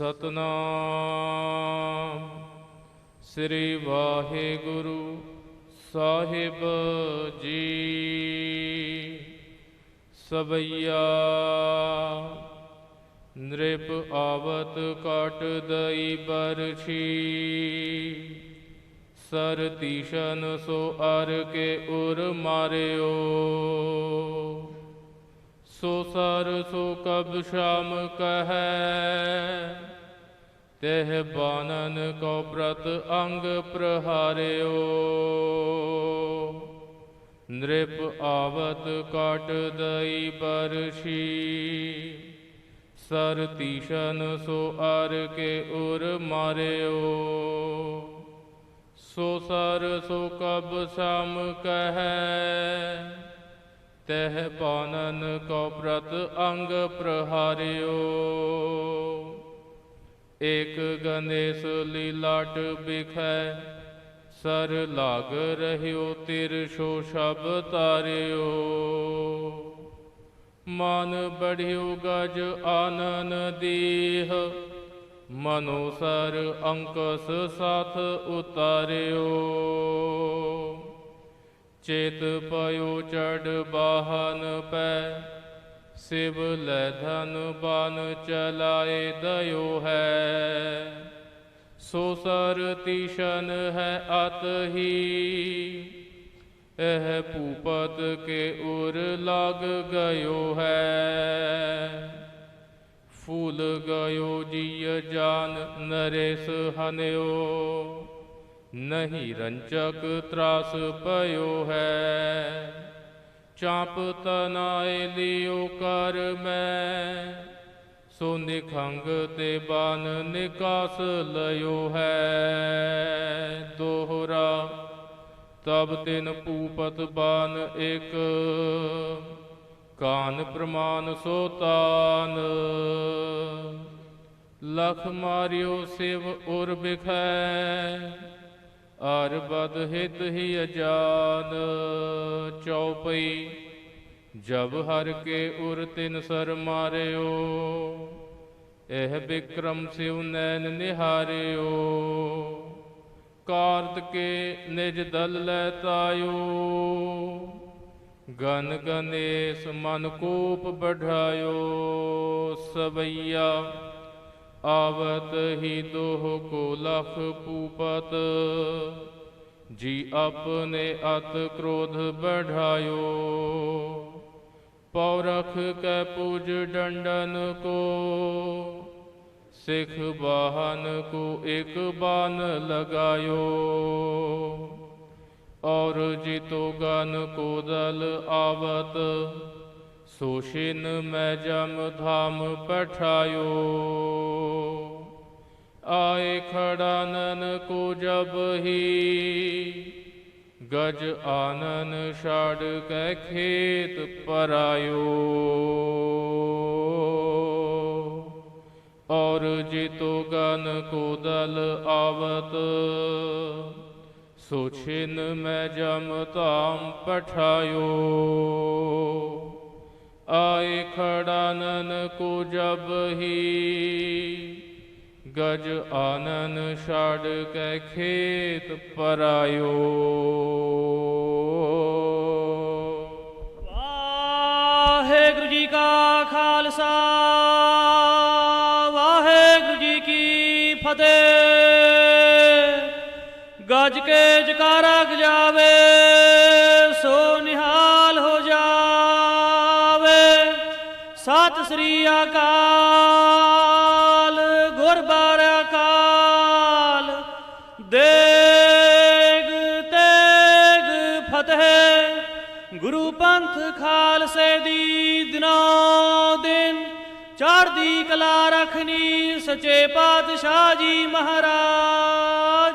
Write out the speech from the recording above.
ਸਤਨਾਮ। ਸ੍ਰੀ ਵਾਹਿਗੁਰੂ ਸਾਹਿਬ ਜੀ। ਸਬਈਆ ਨ੍ਰਿਪ ਆਵਤ ਕਟ ਦਈ ਬਰਛੀ। ਸਰ ਤੀਸ਼ਨ ਸੋ ਅਰ ਕੇ ਉਰ ਮਾਰਿਓ। So sir so ਕਬ ਸ਼ਾਮ ਕਹੈ। ਤਹ ਬਾਨਨ ਕੋ ਪ੍ਰਤ ਅੰਗ ਪ੍ਰਹਾਰਿਓ। ਨ੍ਰਿਪ ਆਵਤ ਕਾਟ ਦਈ ਬਰਸ਼ੀ। ਸਰ ਤੀਸ਼ਨ ਸੋ ਅਰ ਕੇ ਉਰ ਮਾਰਿਓ। ਸੋ ਸਰ ਸੋ ਕਬ ਸਮ ਕਹੈ। ਤਹਿ ਬਾਨਨ ਕੋ ਪ੍ਰਤ ਅੰਗ ਪ੍ਰਹਾਰਿਓ। ਏਕ ਗਣੇਸ਼ ਲੀਲਾਟ ਬਿਖੈ, ਸਰ ਲਾਗ ਰਹਿਓ ਤਿਰ ਛੋ ਸ਼ਬ ਤਾਰਿਓ। ਮਨ ਬੜਿਓ ਗਜ ਆਨਨ ਦੀਹ, ਮਨੋ ਸਰ ਅੰਕਸ ਸਾਥ ਉਤਾਰਿਓ। ਚੇਤ ਪਇਓ ਚੜ ਬਾਹਨ ਪੈ, ਸਿਵ ਲੈ ਧਨ ਬਾਨ ਚਲਾਏ ਦਇਓ ਹੈ। ਸੋ ਸਰ ਤੀਸ਼ਨ ਹੈ ਅਤ ਹੀ, ਇਹ ਭੂਪਤ ਕੇ ਉਰ ਲਗ ਗਇਓ ਹੈ। ਫੂਲ ਗਇਓ ਜੀ ਜਾਨ ਨਰੇਸ ਹਨਿਓ ਨਹੀਂ ਰੰਚਕ ਤਰਾਸ ਪਇਓ ਹੈ। ਚਾਪ ਤਨਾਏ ਲਿਓ ਕਰ ਮੈਂ। ਸੋ ਨਿਖੰਗ ਤੇ ਬਾਨ ਨਿਕਾਸ ਲਿਓ ਹੈ। ਦੋਹਰਾ, ਤਬ ਤਿਨ ਪੂਪਤ ਬਾਨ ਇਕ। ਕਾਨ ਪ੍ਰਮਾਨ ਸੋ ਤਾਨ। ਲਖ ਮਾਰਿਓ ਸਿਵ ਉਰ ਬਿਖੈ। ਅਰ ਬਦ ਹਿਤ ਹੀ ਅਜਾਨ, ਚਉਪਈ। ਜਬ ਹਰ ਕੇ ਉਰ ਤਿਨ ਸਰ ਮਾਰਿਓ, ਇਹ ਬਿਕਰਮ ਸਿਵ ਨੈਣ ਨਿਹਾਰਿਓ। ਕਾਰਤ ਕੇ ਨਿਜ ਦਲ ਲੈ ਤਾਇਓ, ਗਨ ਗਨੇਸ ਮਨ ਕੋਪ ਬਢਾਇਓ। ਸਵਈਆ ਆਵਤ ਹੀ ਦੋਹ ਕੋ ਲਖ ਪੂਪਤ, ਜੀ ਆਪਨੇ ਅਤ ਕ੍ਰੋਧ ਬਢਾਇਓ। ਪੌਰਖ ਕੈ ਪੂਜ ਡੰਡਨ ਕੋ, ਸਿਖ ਬਾਹਨ ਕੋ ਇੱਕ ਬਾਨ ਲਗਾਇਓ। ਔਰ ਜਿਤੋ ਗਨ ਕੋ ਦਲ ਆਵਤ ਸੋਸ਼ਿਨ ਮੈਂ ਜਮ ਧਾਮ ਪਠਾਇਓ। ਆਏ ਖੜਾਨਨ ਕੋ ਜਬ ਹੀ, ਗਜ ਆਨਨ ਛਾੜ ਕੈ ਖੇਤ ਪਰਾਇਓ। ਔਰ ਜਿਤੋ ਗਨ ਕੋ ਦਲ ਆਵਤ ਸੋਛਿਨ ਮੈਂ ਜਮ ਧਾਮ ਪਠਾਇਓ। ਆਏ ਖੜਾਨਨ ਕੋ ਜਬ ਹੀ। ਗਜ ਆਨਨ ਛਾੜ ਕੈ ਖੇਤ ਪਰਾਇਓ। ਵਾਹਿਗੁਰੂ ਜੀ ਕਾ ਖਾਲਸਾ, ਵਾਹਿਗੁਰੂ ਜੀ ਕੀ ਫਤਿਹ। ਗਜ ਕੇ ਜਕਾਰਾ ਗਜਾਵੇ, ਸੋ ਨਿਹਾਲ ਸਤਿ ਸ੍ਰੀ ਅਕਾਲ, ਗੁਰਬਾਰ ਅਕਾਲ। ਦੇਗ ਤੇਗ ਫਤਿਹ, ਗੁਰੂ ਪੰਥ ਖਾਲਸੇ ਦੀ ਦਿਨੋਂ ਦਿਨ। ਚੜ੍ਹਦੀ ਕਲਾ ਰਖਨੀ ਸੱਚੇ ਪਾਤਸ਼ਾਹ ਜੀ ਮਹਾਰਾਜ।